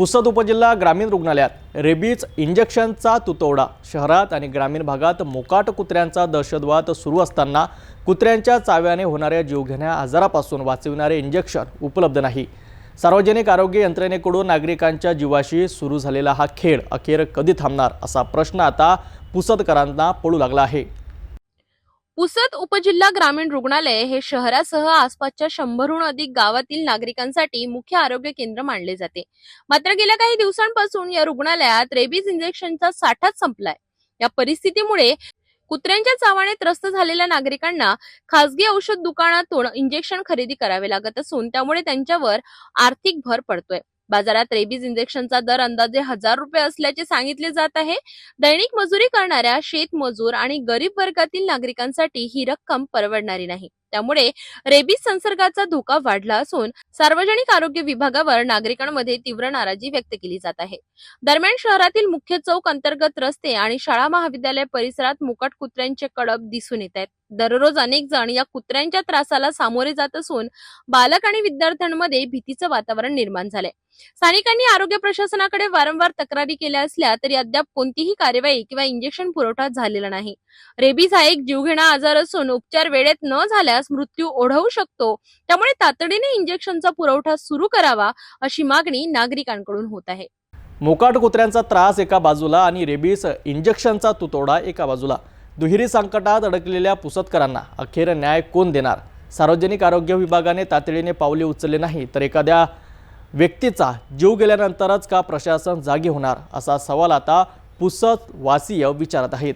पुसद उपजिल्हा ग्रामीण रुग्णालयात रेबीज इंजेक्शनचा तुतवडा शहरात आणि ग्रामीण भागात मोकाट कुत्र्यांचा दहशतवाद सुरू असताना कुत्र्यांच्या चाव्याने होणाऱ्या जीवघेण्या आजारापासून वाचविणारे इंजेक्शन उपलब्ध नाही. सार्वजनिक आरोग्य यंत्रणेकडून नागरिकांच्या जीवाशी सुरू झालेला हा खेळ अखेर कधी थांबणार असा प्रश्न आता पुसदकरांना पडू लागला आहे. पुसद उपजिल्हा ग्रामीण रुग्णालय हे शहरासह आसपासच्या शंभरहून अधिक गावातील नागरिकांसाठी मुख्य आरोग्य केंद्र मानले जाते. मात्र गेल्या काही दिवसांपासून या रुग्णालयात रेबीज इंजेक्शनचा साठाच संपलाय. या परिस्थितीमुळे कुत्र्यांच्या चावाने त्रस्त झालेल्या नागरिकांना खासगी औषध दुकानातून इंजेक्शन खरेदी करावे लागत असून त्यामुळे त्यांच्यावर आर्थिक भर पडतोय. बाजारात रेबीज इंजेक्शनचा दर अंदाजे हजार रुपये असल्याचे सांगितले जात आहे. दैनिक मजुरी करणाऱ्या शेतमजूर आणि गरीब वर्गातील नागरिकांसाठी ही रक्कम परवडणारी नाही. त्यामुळे रेबीज संसर्गाचा धोका वाढला असून सार्वजनिक आरोग्य विभागावर नागरिकांमध्ये तीव्र नाराजी व्यक्त केली जात आहे. दरम्यान शहरातील मुख्य चौक अंतर्गत रस्ते आणि शाळा महाविद्यालय परिसरात मुकट कुत्र्यांचे कडप दिसून येत आहेत. दररोज अनेक जण या कुत्र्यांच्या त्रासाला सामोरे जात असून बालक आणि विद्यार्थ्यांमध्ये भीतीचं वातावरण निर्माण झालंय. स्थानिकांनी आरोग्य प्रशासनाकडे वारंवार तक्रारी केल्या असल्या तरी अद्याप कोणतीही कार्यवाही किंवा इंजेक्शन पुरवठा झालेला नाही. रेबीज हा एक जीवघेणा आजार असून उपचार वेळेत न झाल्यास मृत्यू ओढवू शकतो. त्यामुळे तातडीने इंजेक्शनचा पुरवठा सुरू करावा अशी मागणी नागरिकांकडून होत आहे. मोकाट कुत्र्यांचा त्रास एका बाजूला आणि रेबीज इंजेक्शनचा तुतोडा एका बाजूला. दुहेरी संकटात अडकलेल्या पुसतकरांना अखेर न्याय कोण देणार? सार्वजनिक आरोग्य विभागाने तातडीने पावले उचलले नाही तर एखाद्या व्यक्तीचा जीव गेल्यानंतरच का प्रशासन जागे होणार? असा सवाल आता पुसतवासीय विचारत आहेत.